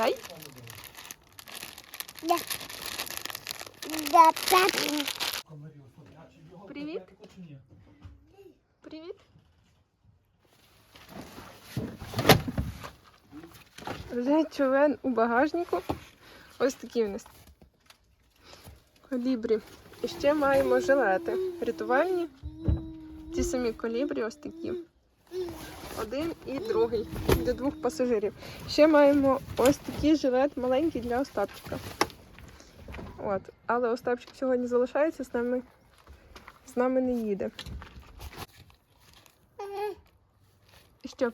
Дай. Да. Да, пап. Привіт. Привіт. Вже човен у багажнику. Ось такі в нас. Колібрі. І ще маємо жилети. Рятувальні. Ті самі колібрі, ось такі. Один і другий. Для двох пасажирів. Ще маємо ось такий жилет маленький для Остапчика. От. Але Остапчик сьогодні залишається з нами. З нами не їде. Що,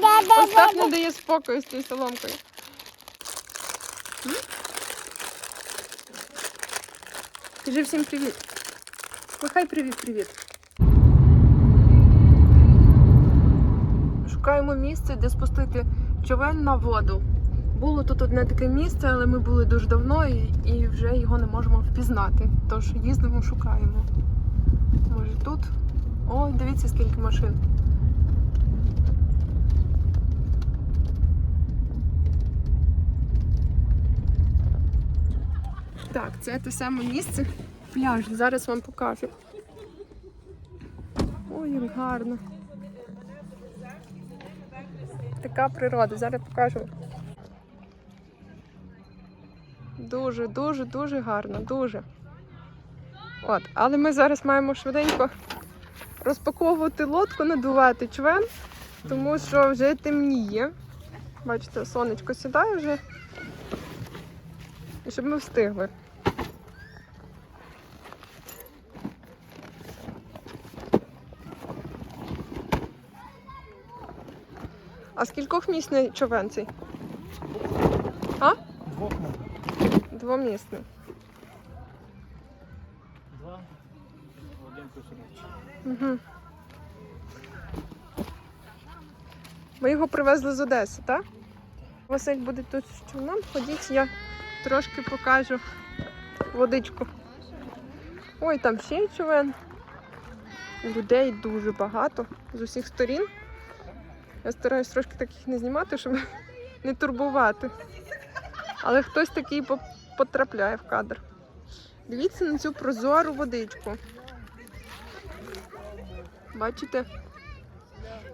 да, Остап не дає спокою з тією соломкою. Кажи всім привіт. Махай привіт-привіт. Шукаємо місце, де спустити човен на воду. Було тут одне таке місце, але ми були дуже давно і, і вже його не можемо впізнати. Тож їздимо, шукаємо. Може тут? Ой, дивіться, скільки машин. Так, це те саме місце. Пляж. Зараз вам покажу. Ой, як гарно. Така природа. Зараз покажу. Дуже, дуже, дуже гарно, дуже. От, але ми зараз маємо швиденько розпаковувати лодку, надувати човен, тому що вже темніє. Бачите, сонечко сідає вже. І щоб ми встигли. А скількох місний човен цей? А? Двох. Двомісний. Два. Один. Угу. Ми його привезли з Одеси, так? Василь буде тут з човном. Ходіть, я трошки покажу водичку. Ой, там ще є човен. Людей дуже багато з усіх сторін. Я стараюсь трошки таких не знімати, щоб не турбувати. Але хтось такий потрапляє в кадр. Дивіться на цю прозору водичку. Бачите?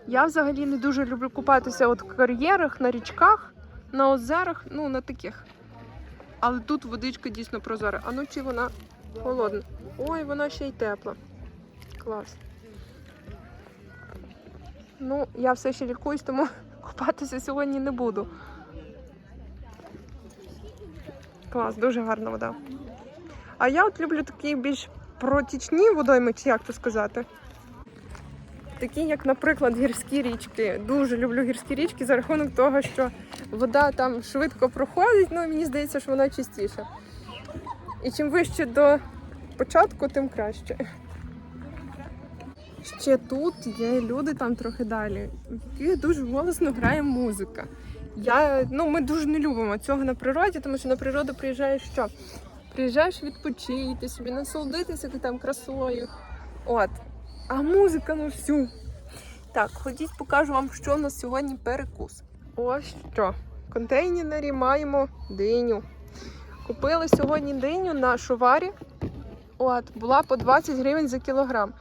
Я взагалі не дуже люблю купатися от в кар'єрах, на річках, на озерах, ну на таких. Але тут водичка дійсно прозора. А ну чи вона холодна? Ой, вона ще й тепла. Клас. Ну, я все ще лікуюсь, тому купатися сьогодні не буду. Клас, дуже гарна вода. А я от люблю такі більш протічні водойми, чи як то сказати. Такі, як, наприклад, гірські річки. Дуже люблю гірські річки за рахунок того, що вода там швидко проходить, ну мені здається, що вона чистіша. І чим вище до початку, тим краще. Ще тут є люди там трохи далі, в яких дуже голосно грає музика. Я, ну, ми дуже не любимо цього на природі, тому що на природу приїжджаєш що? Приїжджаєш відпочити собі, насолодитися там красою. От. А музика ну всю. Так, ходіть, покажу вам, що у нас сьогодні перекус. Ось що. В контейнері маємо диню. Купили сьогодні диню на шуварі. От, була по 20 гривень за кілограм.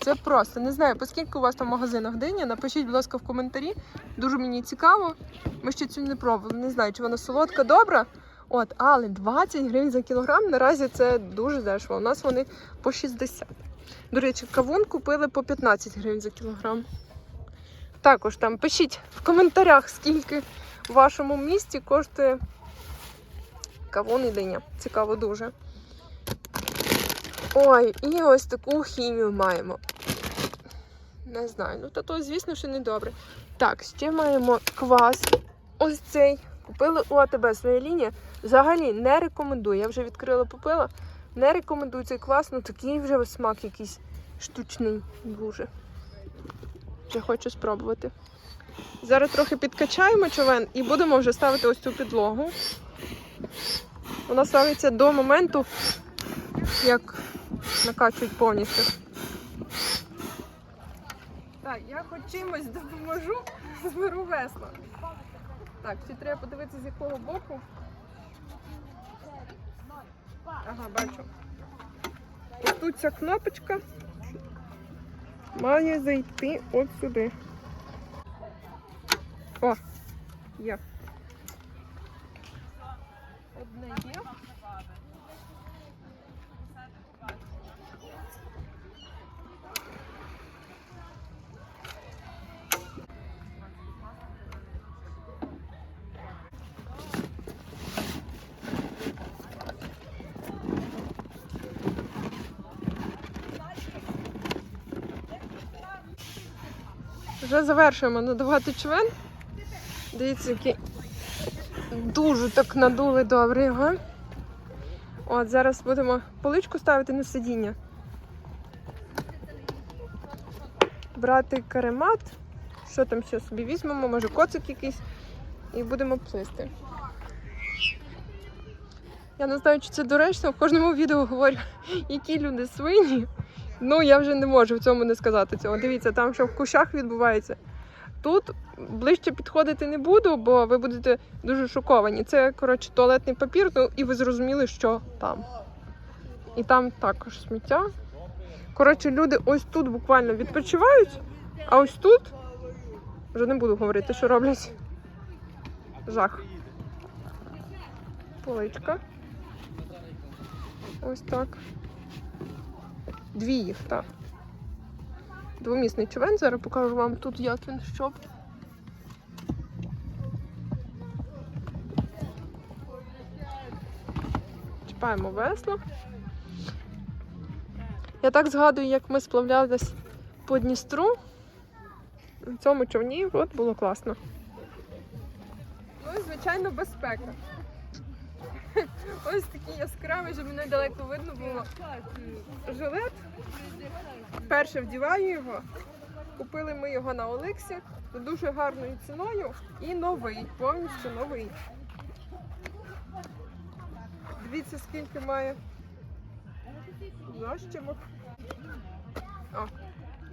Це просто не знаю, оскільки у вас там в магазинах диня. Напишіть, будь ласка, в коментарі. Дуже мені цікаво. Ми ще цю не пробували. Не знаю, чи вона солодка, добра. От, але 20 гривень за кілограм наразі це дуже дешево. У нас вони по 60. До речі, кавун купили по 15 гривень за кілограм. Також там пишіть в коментарях, скільки в вашому місті коштує кавун і диня. Цікаво дуже. Ой, і ось таку хімію маємо. Не знаю, ну то, то звісно, що не добре. Так, ще маємо квас. Ось цей. Купили у АТБ своя лінія. Взагалі не рекомендую. Я вже відкрила попила. Не рекомендую цей квас, ну такий вже смак якийсь штучний дуже. Вже хочу спробувати. Зараз трохи підкачаємо човен і будемо вже ставити ось цю підлогу. Вона ставиться до моменту, як накачують повністю. Так, я хоч чимось допоможу, зберу весло. Так, ще треба подивитися, з якого боку. Ага, бачу. Ось тут ця кнопочка має зайти от сюди. О, є. Одне є. Вже завершуємо надувати човен. Дивіться, який дуже так надули добре його. От, зараз будемо поличку ставити на сидіння. Брати каремат. Що там ще собі візьмемо, може коцик якийсь. І будемо плисти. Я не знаю, чи це доречно. В кожному відео говорю, які люди свині. Ну, я вже не можу в цьому не сказати цього. Дивіться, там що в кущах відбувається. Тут ближче підходити не буду, бо ви будете дуже шоковані. Це, коротше, туалетний папір, ну і ви зрозуміли, що там. І там також сміття. Коротше, люди ось тут буквально відпочивають, а ось тут вже не буду говорити, що роблять. Жах. Поличка. Ось так. Дві їх, так. Двомісний човен. Зараз покажу вам тут, як він щоб. Чіпаємо весло. Я так згадую, як ми сплавлялись по Дністру. В цьому човні от було класно. Ну і, звичайно, безпека. Ось такий яскравий, щоб мене далеко видно було. Жилет. Перше вдіваю його. Купили ми його на Олексі за дуже гарною ціною і новий, повністю новий. Дивіться, скільки має защімок. О,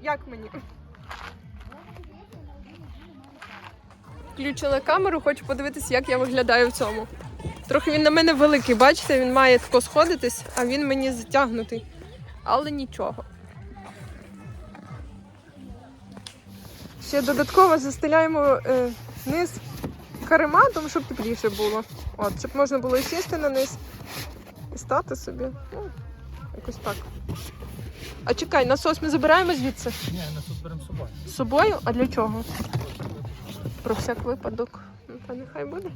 як мені? Включила камеру, хочу подивитися, як я виглядаю в цьому. Трохи він на мене великий, бачите, він має тако сходитись, а він мені затягнутий. Але нічого. Ще додатково застеляємо е, низ карематом, щоб тепліше було. От, щоб можна було і сісти на низ і стати собі. Ну, якось так. А чекай, насос ми забираємо звідси Ні, нас тут беремо з собою. з собою. А для чого? Про всяк випадок. Ну, та нехай буде.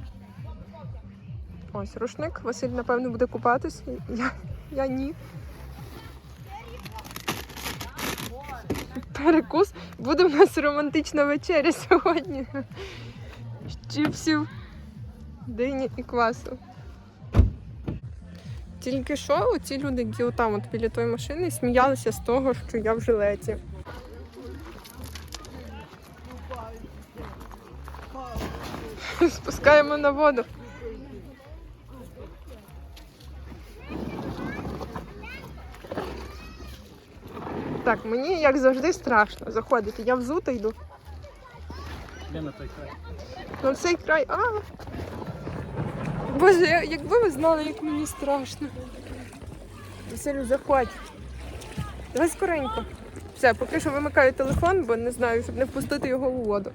Ось рушник. Василь, напевно, буде купатись. Я, я ні. Перекус. Буде в нас романтична вечеря сьогодні. З Чіпсів, дині і квасу. Тільки що ці люди, які отам от біля тої машини, сміялися з того, що я в жилеті. Спускаємо на воду. Так, мені як завжди страшно заходити. Я взута йду. Де на той край? На цей край. А! Боже, якби ви знали, як мені страшно. Василю, заходь. Давай скоренько. Все, поки що вимикаю телефон, бо не знаю, щоб не впустити його у воду.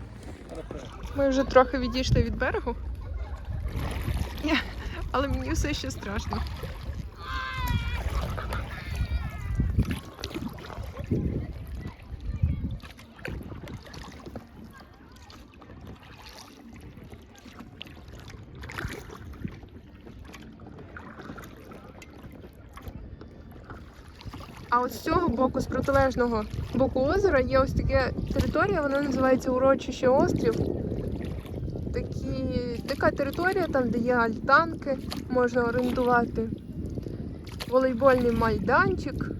Ми вже трохи відійшли від берегу. Але мені все ще страшно. А от з цього боку, з протилежного боку озера, є ось така територія, вона називається Урочище острів. Такі, така територія, там, де є альтанки, можна орендувати волейбольний майданчик,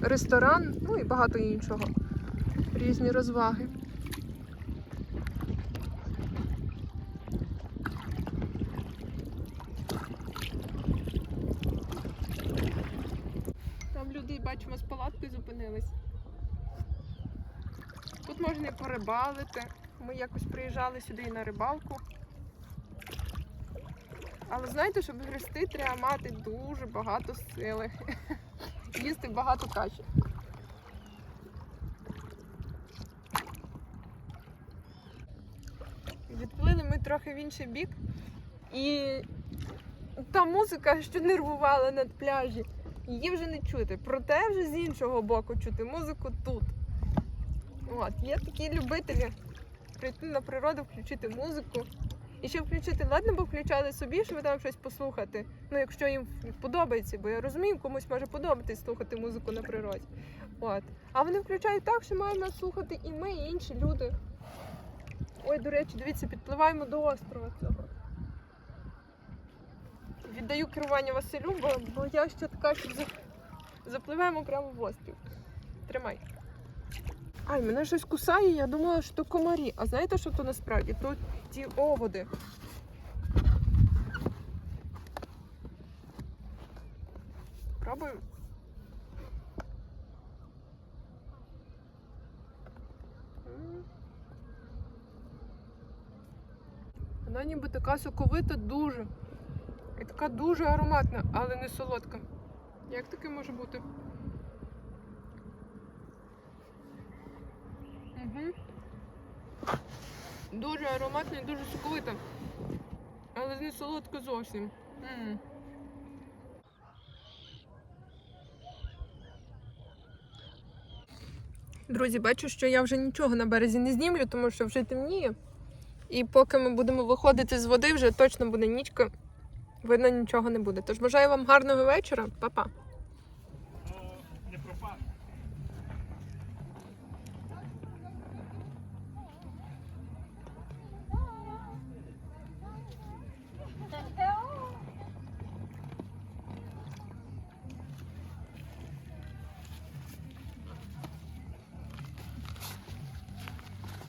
ресторан, ну і багато іншого. Різні розваги. Там люди, бачимо, з палаткою зупинились. Можна і порибалити. Ми якось приїжджали сюди і на рибалку. Але знаєте, щоб грести, треба мати дуже багато сили. Їсти багато каші. Відплили ми трохи в інший бік, і та музика, що нервувала над пляжі, її вже не чути. Проте вже з іншого боку чути музику тут. От, є такі любителі прийти на природу, включити музику. І ще включити, ладно, бо включали собі, щоб там щось послухати. Ну, якщо їм подобається, бо я розумію, комусь може подобатись слухати музику на природі. От. А вони включають так, що маємо слухати і ми, і інші люди. Ой, до речі, дивіться, підпливаємо до острова цього. Віддаю керування Василю, бо, бо я ще така, що запливаємо прямо в острів. Тримай. Ай, мене щось кусає, я думала, що то комарі. А знаєте, що то насправді? Тут ті оводи. Пробую. Вона ніби така соковита дуже. І така дуже ароматна, але не солодка. Як таке може бути? Дуже ароматна і дуже соковита. Але не солодка зовсім. м Друзі, бачу, що я вже нічого на березі не знімлю, тому що вже темніє. І поки ми будемо виходити з води, вже точно буде нічка. Видно, нічого не буде. Тож бажаю вам гарного вечора, Па-па!